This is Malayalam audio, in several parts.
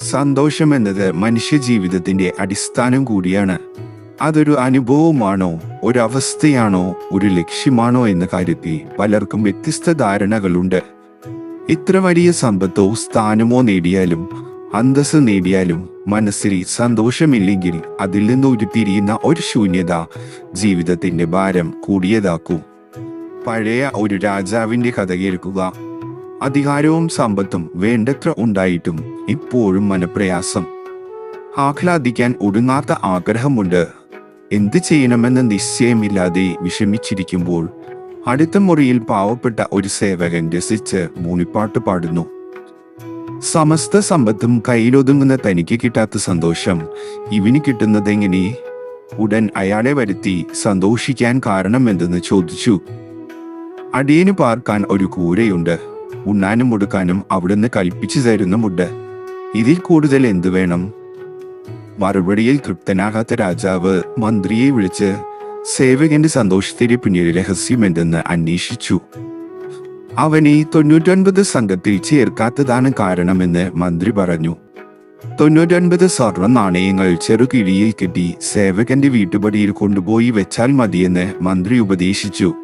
സന്തോഷം എന്നത് മനുഷ്യ ജീവിതത്തിന്റെ അടിസ്ഥാനം കൂടിയാണ്. അതൊരു അനുഭവമാണോ ഒരു അവസ്ഥയാണോ ഒരു ലക്ഷ്യമാണോ എന്ന കാര്യത്തിൽ പലർക്കും വ്യത്യസ്ത ധാരണകളുണ്ട്. ഇത്ര വലിയ സമ്പത്തോ സ്ഥാനമോ നേടിയാലും അന്തസ് നേടിയാലും മനസ്സിൽ സന്തോഷമില്ലെങ്കിൽ അതിൽ നിന്ന് ഉരുത്തിരിയുന്ന ഒരു ശൂന്യത ജീവിതത്തിന്റെ ഭാരം കൂടിയതാക്കും. പഴയ ഒരു രാജാവിന്റെ കഥ കേൾക്കുക. അധികാരവും സമ്പത്തും വേണ്ടത്ര ഉണ്ടായിട്ടും ഇപ്പോഴും മനപ്രയാസം. ആഹ്ലാദിക്കാൻ ഒടുങ്ങാത്ത ആഗ്രഹമുണ്ട്. എന്ത് ചെയ്യണമെന്ന് നിശ്ചയമില്ലാതെ വിഷമിച്ചിരിക്കുമ്പോൾ അടുത്ത മുറിയിൽ പാവപ്പെട്ട ഒരു സേവകൻ രസിച്ച് മൂളിപ്പാട്ട് പാടുന്നു. സമസ്ത സമ്പത്തും കയ്യിലൊതുങ്ങുന്ന തനിക്ക് കിട്ടാത്ത സന്തോഷം ഇവന് കിട്ടുന്നതെങ്ങനെ? ഉടൻ അയാളെ വരുത്തി സന്തോഷിക്കാൻ കാരണം എന്തെന്ന് ചോദിച്ചു. അടിയന് പാർക്കാൻ ഒരു കൂരയുണ്ട്. ഉണ്ണാനും മുടുക്കാനും അവിടുന്ന് കൽപ്പിച്ചു തരുന്നുമുണ്ട് ഇതിൽ കൂടുതൽ എന്തു വേണം? മറുപടിയിൽ തൃപ്തനാകാത്ത രാജാവ് മന്ത്രിയെ വിളിച്ച് സേവകന്റെ സന്തോഷത്തിന്റെ പിന്നിൽ രഹസ്യം എന്തെന്ന് അന്വേഷിച്ചു. അവനെ തൊണ്ണൂറ്റൊൻപത് സംഘത്തിൽ ചേർക്കാത്തതാണ് കാരണമെന്ന് മന്ത്രി പറഞ്ഞു. തൊണ്ണൂറ്റൊൻപത് സ്വർണ നാണയങ്ങൾ ചെറുകിഴിയിൽ കെട്ടി സേവകന്റെ വീട്ടുപടിയിൽ കൊണ്ടുപോയി വെച്ചാൽ മതിയെന്ന് മന്ത്രി ഉപദേശിച്ചു.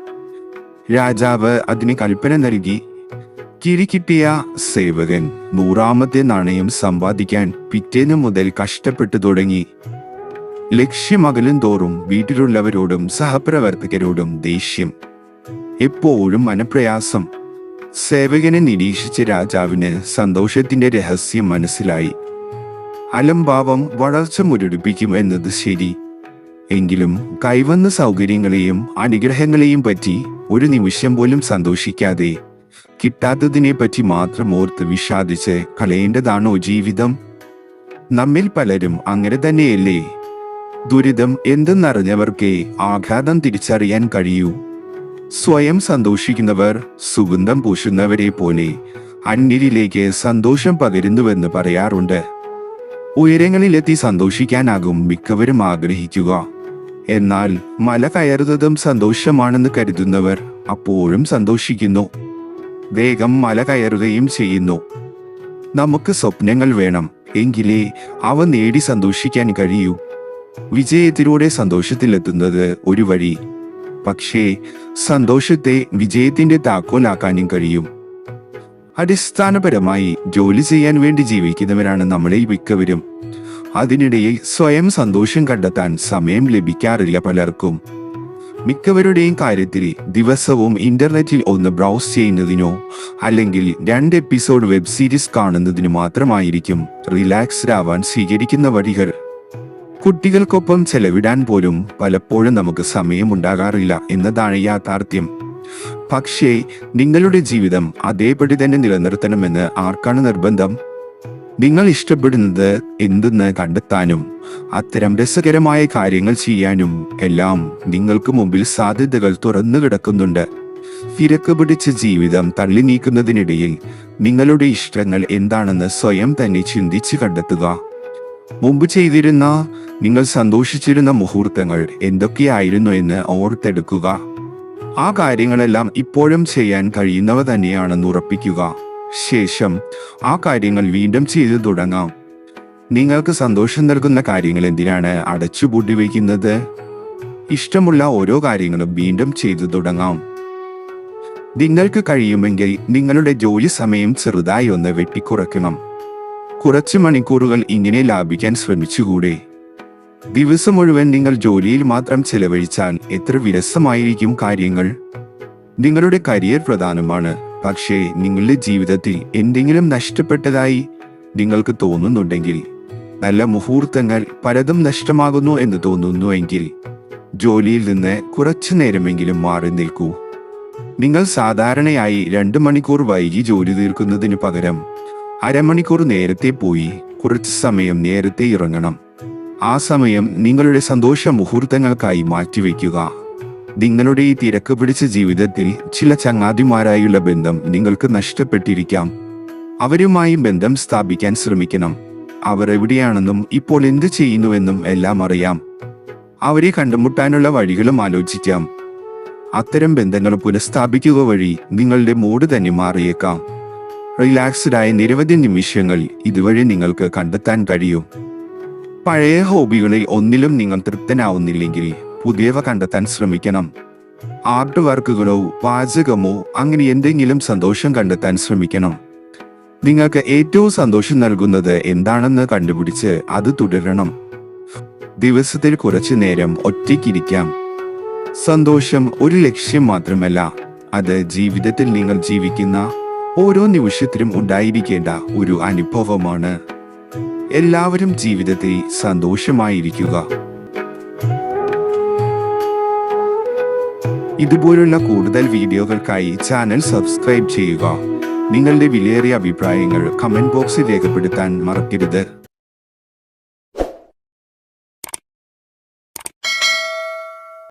രാജാവ് അതിന് കൽപ്പന നൽകി കിഴി കിട്ടിയ സേവകൻ നൂറാമത്തെ നാണയം സമ്പാദിക്കാൻ പിറ്റേന് മുതൽ കഷ്ടപ്പെട്ടു തുടങ്ങി. ലക്ഷ്യമകലും തോറും വീട്ടിലുള്ളവരോടും സഹപ്രവർത്തകരോടും ദേഷ്യം. എപ്പോഴും മനപ്രയാസം. സേവകനെ നിരീക്ഷിച്ച രാജാവിന് സന്തോഷത്തിന്റെ രഹസ്യം മനസ്സിലായി. അലംഭാവം വളർച്ച മുരടിപ്പിക്കും എന്നത് ശരി. എങ്കിലും കൈവന്ന സൗകര്യങ്ങളെയും അനുഗ്രഹങ്ങളെയും പറ്റി ഒരു നിമിഷം പോലും സന്തോഷിക്കാതെ കിട്ടാത്തതിനെ പറ്റി മാത്രം ഓർത്ത് വിഷാദിച്ച് കളയേണ്ടതാണോ ജീവിതം? നമ്മിൽ പലരും അങ്ങനെ തന്നെയല്ലേ? ദുരിതം എന്തെന്നറിഞ്ഞവർക്കേ ആഘാതം തിരിച്ചറിയാൻ കഴിയൂ. സ്വയം സന്തോഷിക്കുന്നവർ സുഗന്ധം പൂശുന്നവരെ പോലെ അന്യരിലേക്ക് സന്തോഷം പകരുന്നുവെന്ന് പറയാറുണ്ട്. ഉയരങ്ങളിലെത്തി സന്തോഷിക്കാനാകും മിക്കവരും ആഗ്രഹിക്കുക. എന്നാൽ മല കയറുന്നതും സന്തോഷമാണെന്ന് കരുതുന്നവർ അപ്പോഴും സന്തോഷിക്കുന്നു. വേഗം മല കയറുകയും ചെയ്യുന്നു. നമുക്ക് സ്വപ്നങ്ങൾ വേണം എങ്കിലേ അവ നേടി സന്തോഷിക്കാൻ കഴിയൂ. വിജയത്തിലൂടെ സന്തോഷത്തിലെത്തുന്നത് ഒരു വഴി. പക്ഷേ സന്തോഷത്തെ വിജയത്തിന്റെ താക്കോലാക്കാനും കഴിയും. അടിസ്ഥാനപരമായി ജോലി ചെയ്യാൻ വേണ്ടി ജീവിക്കുന്നവരാണ് നമ്മളെ മിക്കവരും. അതിനിടയിൽ സ്വയം സന്തോഷം കണ്ടെത്താൻ സമയം ലഭിക്കാറില്ല പലർക്കും. മിക്കവരുടെയും കാര്യത്തിൽ ദിവസവും ഇന്റർനെറ്റിൽ ഒന്ന് ബ്രൗസ് ചെയ്യുന്നതിനോ അല്ലെങ്കിൽ രണ്ട് എപ്പിസോഡ് വെബ് സീരീസ് കാണുന്നതിനു മാത്രമായിരിക്കും റിലാക്സ്ഡ് ആവാൻ സ്വീകരിക്കുന്ന വഴികൾ. കുട്ടികൾക്കൊപ്പം ചെലവിടാൻ പോലും പലപ്പോഴും നമുക്ക് സമയമുണ്ടാകാറില്ല എന്നതാണ് യാഥാർത്ഥ്യം. പക്ഷേ നിങ്ങളുടെ ജീവിതം അതേപടി തന്നെ നിലനിർത്തണമെന്ന് ആർക്കാണ് നിർബന്ധം? നിങ്ങൾ ഇഷ്ടപ്പെടുന്നത് എന്തെന്ന് കണ്ടെത്താനും അത്തരം രസകരമായ കാര്യങ്ങൾ ചെയ്യാനും എല്ലാം നിങ്ങൾക്ക് മുമ്പിൽ സാധ്യതകൾ തുറന്നു കിടക്കുന്നുണ്ട്. തിരക്ക് പിടിച്ച ജീവിതം തള്ളി നീക്കുന്നതിനിടയിൽ നിങ്ങളുടെ ഇഷ്ടങ്ങൾ എന്താണെന്ന് സ്വയം തന്നെ ചിന്തിച്ചു കണ്ടെത്തുക. മുമ്പ് ചെയ്തിരുന്ന നിങ്ങൾ സന്തോഷിച്ചിരുന്ന മുഹൂർത്തങ്ങൾ എന്തൊക്കെയായിരുന്നു എന്ന് ഓർത്തെടുക്കുക. ആ കാര്യങ്ങളെല്ലാം ഇപ്പോഴും ചെയ്യാൻ കഴിയുന്നവ തന്നെയാണെന്ന് ഉറപ്പിക്കുക. ശേഷം ആ കാര്യങ്ങൾ വീണ്ടും ചെയ്തു തുടങ്ങാം. നിങ്ങൾക്ക് സന്തോഷം നൽകുന്ന കാര്യങ്ങൾ എന്തിനാണ് അടച്ചു അടച്ചുപൂട്ടി വയ്ക്കുന്നത് ഇഷ്ടമുള്ള ഓരോ കാര്യങ്ങളും വീണ്ടും ചെയ്തു തുടങ്ങാം. നിങ്ങൾക്ക് കഴിയുമെങ്കിൽ നിങ്ങളുടെ ജോലി സമയം ചെറുതായി ഒന്ന് വെട്ടിക്കുറയ്ക്കണം. കുറച്ച് മണിക്കൂറുകൾ ഇങ്ങനെ ലാഭിക്കാൻ ശ്രമിച്ചുകൂടെ? ദിവസം മുഴുവൻ നിങ്ങൾ ജോലിയിൽ മാത്രം ചെലവഴിച്ചാൽ എത്ര വിരസമായിരിക്കും കാര്യങ്ങൾ? നിങ്ങളുടെ കരിയർ പ്രധാനമാണ്. പക്ഷേ നിങ്ങളുടെ ജീവിതത്തിൽ എന്തെങ്കിലും നഷ്ടപ്പെട്ടതായി നിങ്ങൾക്ക് തോന്നുന്നുണ്ടെങ്കിൽ നല്ല മുഹൂർത്തങ്ങൾ പലതും നഷ്ടമാകുന്നു എന്ന് തോന്നുന്നുവെങ്കിൽ ജോലിയിൽ നിന്ന് കുറച്ചു നേരമെങ്കിലും മാറി നിൽക്കൂ. നിങ്ങൾ സാധാരണയായി രണ്ട് മണിക്കൂർ വൈകി ജോലി തീർക്കുന്നതിന് പകരം അരമണിക്കൂർ നേരത്തെ പോയി കുറച്ച് സമയം നേരത്തെ ഇറങ്ങണം. ആ സമയം നിങ്ങളുടെ സന്തോഷ മുഹൂർത്തങ്ങൾക്കായി മാറ്റിവെക്കുക നിങ്ങളുടെ ഈ തിരക്ക് പിടിച്ച ജീവിതത്തിൽ ചില ചങ്ങാതിമാരായുള്ള ബന്ധം നിങ്ങൾക്ക് നഷ്ടപ്പെട്ടിരിക്കാം. അവരുമായി ബന്ധം സ്ഥാപിക്കാൻ ശ്രമിക്കണം. അവർ എവിടെയാണെന്നും ഇപ്പോൾ എന്ത് ചെയ്യുന്നുവെന്നും എല്ലാം അറിയാം. അവരെ കണ്ടുമുട്ടാനുള്ള വഴികളും ആലോചിക്കാം. അത്തരം ബന്ധങ്ങൾ പുനഃസ്ഥാപിക്കുക വഴി നിങ്ങളുടെ മൂഡ് തന്നെ മാറിയേക്കാം. റിലാക്സ്ഡായ നിരവധി നിമിഷങ്ങൾ ഇതുവഴി നിങ്ങൾക്ക് കണ്ടെത്താൻ കഴിയും. പഴയ ഹോബികളിൽ ഒന്നിലും നിങ്ങൾ തൃപ്തനാവുന്നില്ലെങ്കിൽ പുതിയവ കണ്ടെത്താൻ ശ്രമിക്കണം. ആർട്ട് വർക്കുകളോ പാചകമോ അങ്ങനെ എന്തെങ്കിലും സന്തോഷം കണ്ടെത്താൻ ശ്രമിക്കണം. നിങ്ങൾക്ക് ഏറ്റവും സന്തോഷം നൽകുന്നത് എന്താണെന്ന് കണ്ടുപിടിച്ച് അത് തുടരണം. ദിവസത്തിൽ കുറച്ചു നേരം ഒറ്റയ്ക്കിരിക്കാം സന്തോഷം ഒരു ലക്ഷ്യം മാത്രമല്ല അത് ജീവിതത്തിൽ നിങ്ങൾ ജീവിക്കുന്ന ഓരോ നിമിഷത്തിലും ഉണ്ടായിരിക്കേണ്ട ഒരു അനുഭവമാണ്. എല്ലാവരും ജീവിതത്തിൽ സന്തോഷമായിരിക്കുക. ഇതുപോലുള്ള കൂടുതൽ വീഡിയോകൾക്കായി ചാനൽ സബ്സ്ക്രൈബ് ചെയ്യുക. നിങ്ങളുടെ വിലയേറിയ അഭിപ്രായങ്ങൾ കമന്റ് ബോക്സിൽ രേഖപ്പെടുത്താൻ മറക്കരുത്.